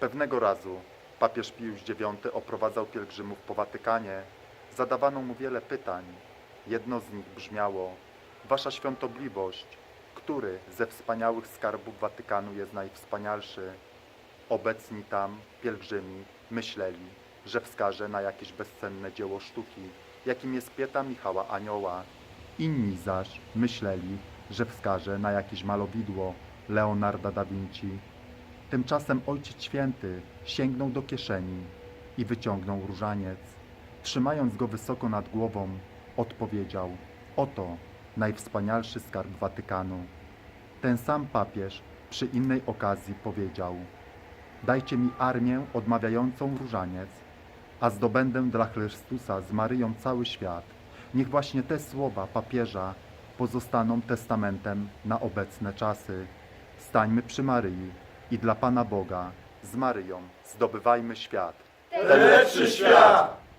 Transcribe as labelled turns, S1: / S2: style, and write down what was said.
S1: Pewnego razu papież Piusz IX oprowadzał pielgrzymów po Watykanie. Zadawano mu wiele pytań. Jedno z nich brzmiało: Wasza świątobliwość, który ze wspaniałych skarbów Watykanu jest najwspanialszy? Obecni tam pielgrzymi myśleli, że wskaże na jakieś bezcenne dzieło sztuki, jakim jest Pieta Michała Anioła. Inni zaś myśleli, że wskaże na jakieś malowidło Leonarda da Vinci. Tymczasem Ojciec Święty sięgnął do kieszeni i wyciągnął różaniec. Trzymając go wysoko nad głową, odpowiedział: Oto najwspanialszy skarb Watykanu. Ten sam papież przy innej okazji powiedział: Dajcie mi armię odmawiającą różaniec, a zdobędę dla Chrystusa z Maryją cały świat. Niech właśnie te słowa papieża pozostaną testamentem na obecne czasy. Stańmy przy Maryi i dla Pana Boga z Maryją zdobywajmy świat.
S2: Ten lepszy świat!